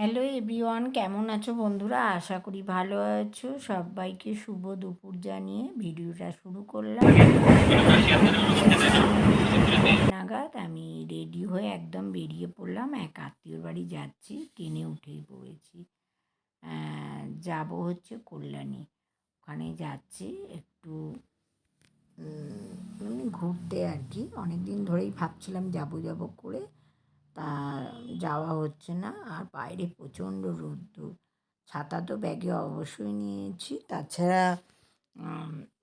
Hello everyone কেমন আছো বন্ধুরা? আশা করি ভালো আছো। সবাইকে শুভ দুপুর জানিয়ে ভিডিওটা শুরু করলাম। নাগাদ আমি রেডি হয়ে একদম বেরিয়ে পড়লাম। এক আত্মীয়র বাড়ি যাচ্ছি, ট্রেনে উঠেই পড়েছি। যাব হচ্ছে কল্যাণী। ওখানে যাচ্ছি একটু মানে ঘুরতে আর কি। অনেক দিন ধরেই ভাবছিলাম যাব যাব করে। তা যাওয়া হচ্ছে না। আর বাইরে প্রচণ্ড রোদ্দুর। ছাতা তো ব্যাগে অবশ্যই নিয়েছি। তাছাড়া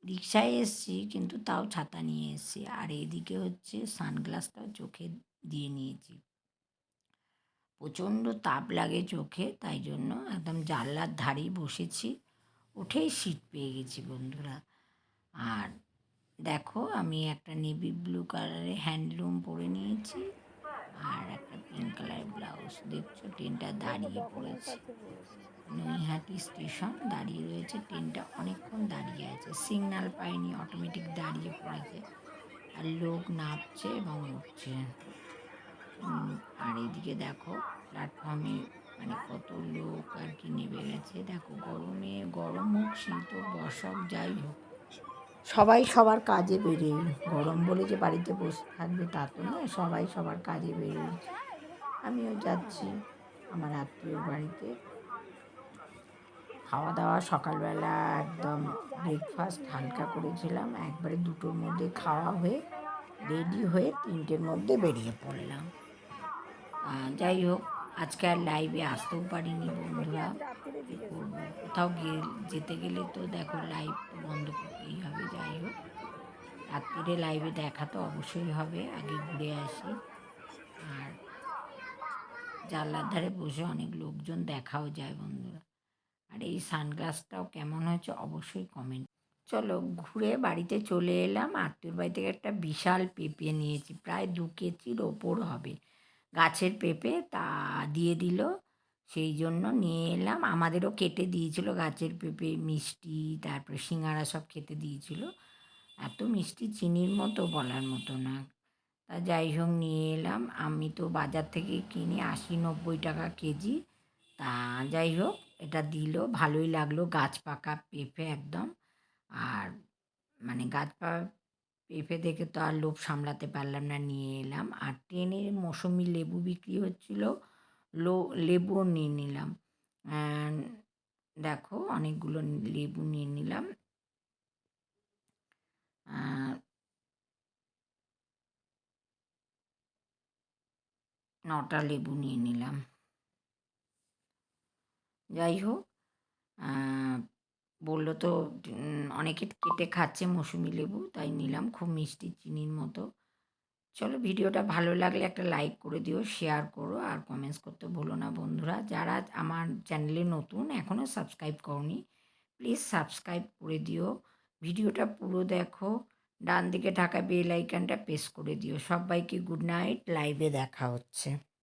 রিক্সায় এসছি, কিন্তু তাও ছাতা নিয়ে এসছি। আর এদিকে হচ্ছে সানগ্লাসটাও চোখে দিয়ে নিয়েছি। প্রচণ্ড তাপ লাগে চোখে, তাই জন্য একদম জানলার ধারেই বসেছি। উঠেই সিট পেয়ে গেছি বন্ধুরা। আর দেখো, আমি একটা নেভি ব্লু কালারের হ্যান্ডলুম পরে নিয়েছি। পিঙ্ক কালার ব্লাউজ দেখছ? ট্রেনটা দাঁড়িয়ে পড়েছে। নৈহাটি স্টেশন দাঁড়িয়ে রয়েছে। ট্রেনটা অনেকক্ষণ দাঁড়িয়ে আছে। সিগনাল পায়নি, অটোমেটিক দাঁড়িয়ে পড়েছে। আর লোক নামছে এবং উঠছে। আর এইদিকে দেখো প্ল্যাটফর্মে মানে কত লোক আর কি নেমে গেছে। দেখো, গরমে গরম হোক, শীত হোক বর্ষা হোক যাই হোক। সবাই সবার কাজে বেরিয়ে গরম বলে যে বাড়িতে বসে থাকবে তা তো নয়, সবাই সবার কাজে বেরিয়েছে আমিও যাচ্ছি আমার আত্মীয় বাড়িতে। খাওয়া দাওয়া সকালবেলা একদম ব্রেকফাস্ট হালকা করেছিলাম, একবারে দুটোর মধ্যে খাওয়া হয়ে রেডি হয়ে তিনটের মধ্যে বেরিয়ে পড়লাম। যাই হোক, আজকে আর লাইভে আসতেও পারিনি বন্ধুরা। করব? কোথাও গিয়ে যেতে গেলে তো দেখো লাইভ বন্ধ করতেই হবে, যাই হোক। রাত্রিরে লাইভে দেখা তো অবশ্যই হবে, আগে ঘুরে আসি। জানলার ধারে বসে অনেক লোকজন দেখাও যায় বন্ধুরা। আর এই সানগ্লাসটাও কেমন হয়েছে অবশ্যই কমেন্ট চলো ঘুরে বাড়িতে চলে এলাম। আত্মীয়র বাড়ি থেকে একটা বিশাল পেঁপে নিয়েছি প্রায় দু কেজির ওপর হবে। গাছের পেঁপে তা দিয়ে দিল সেই জন্য নিয়ে এলাম। আমাদেরও কেটে দিয়েছিল গাছের পেঁপে মিষ্টি তারপরে সিঙ্গারা সব খেতে দিয়েছিল। এত মিষ্টি চিনির মতো বলার মতো না। তা যাই হোক নিয়ে এলাম। আমি তো বাজার থেকে কিনি আশি নব্বই টাকা কেজি। তা যাই হোক এটা দিল। ভালোই লাগল। গাছ পাকা, পেঁপে একদম। আর মানে গাছ পাকা পেঁপে দেখে তো আর লোভ সামলাতে পারলাম না, নিয়ে এলাম। আর ট্রেনে মৌসুমি লেবু বিক্রি হচ্ছিল। লো, লেবুও নিয়ে নিলাম। দেখো, অনেকগুলো লেবু নিয়ে নিলাম। নটা লেবু নিয়ে নিলাম। যাই হোক বলল তো অনেকে কেটে খাচ্ছে মৌসুমি লেবু, তাই নিলাম খুব মিষ্টি চিনির মতো। চলো ভিডিওটা ভালো লাগলে একটা লাইক করে দিও, শেয়ার করো আর কমেন্টস করতে ভুলো না বন্ধুরা। যারা আমার চ্যানেলে নতুন এখনও সাবস্ক্রাইব করনি প্লিজ সাবস্ক্রাইব করে দিও। ভিডিওটা পুরো দেখো। ডান দিকে ঢাকা বেল আইকনটা প্রেস করে দিও। সবাইকে গুড নাইট লাইভে দেখা হচ্ছে।